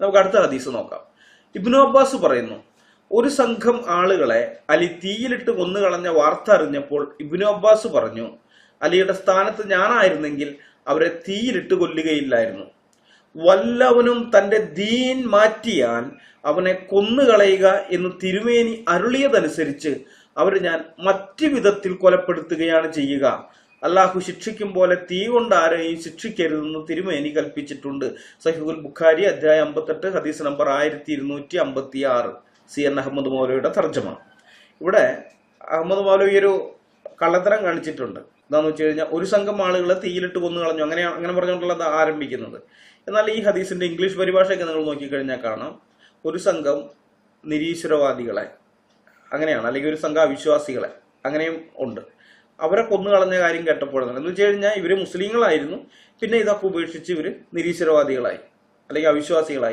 നമുക്ക് അടുത്ത ഹദീസ് നോക്കാം. ഇബ്നു അബ്ബാസ് പറയുന്നു ഒരു സംഘം ആളുകളെ അലി തീയിലിട്ട് കൊന്നുകളഞ്ഞ വാർത്ത അറിഞ്ഞപ്പോൾ ഇബ്നു അബ്ബാസ് പറഞ്ഞു അലിയുടെ സ്ഥാനത്ത് ഞാനായിരുന്നെങ്കിൽ അവരെ തീയിലിട്ട് കൊല്ലുകയില്ലായിരുന്നു. വല്ലവനും തന്റെ ദീൻ മാറ്റിയാൽ അവനെ കൊന്നുകളയുക എന്ന് തിരുമേനി അരുളിയതനുസരിച്ച് അവർ ഞാൻ മറ്റു വിധത്തിൽ കൊലപ്പെടുത്തുകയാണ് ചെയ്യുക. അള്ളാഹു ശിക്ഷിക്കും പോലെ തീ കൊണ്ട് ആരെയും ശിക്ഷിക്കരുതെന്ന് തിരുമേനി കൽപ്പിച്ചിട്ടുണ്ട്. സഹിഹുൽ ബുഖാരി അധ്യായം അമ്പത്തെട്ട് ഹദീസ് നമ്പർ ആയിരത്തി ഇരുന്നൂറ്റി അമ്പത്തി ആറ് സി എൻ അഹമ്മദ് മൗലവിയുടെ തർജമ. ഇവിടെ അഹമ്മദ് മൗലവി ഒരു കള്ളത്തരം കാണിച്ചിട്ടുണ്ട്. എന്താന്ന് വെച്ച് കഴിഞ്ഞാൽ ഒരു സംഘം ആളുകളെ തീയിലിട്ട് കൊന്നു കളഞ്ഞു. അങ്ങനെ അങ്ങനെ പറഞ്ഞുകൊണ്ടുള്ളത് ആരംഭിക്കുന്നത്. എന്നാൽ ഈ ഹദീസിന്റെ ഇംഗ്ലീഷ് പരിഭാഷയൊക്കെ നിങ്ങൾ നോക്കിക്കഴിഞ്ഞാൽ കാണാം. ഒരു സംഘം നിരീശ്വരവാദികളെ അങ്ങനെയാണ്. അല്ലെങ്കിൽ ഒരു സംഘം അവിശ്വാസികളെ അങ്ങനെയും ഉണ്ട്. അവരെ കൊന്നു കളഞ്ഞ കാര്യം കേട്ടപ്പോഴാണ്. എന്ന് വെച്ച് കഴിഞ്ഞാൽ ഇവർ മുസ്ലിങ്ങളായിരുന്നു. പിന്നെ ഇതൊക്കെ ഉപേക്ഷിച്ച് ഇവർ നിരീശ്വരവാദികളായി. അല്ലെങ്കിൽ അവിശ്വാസികളായി.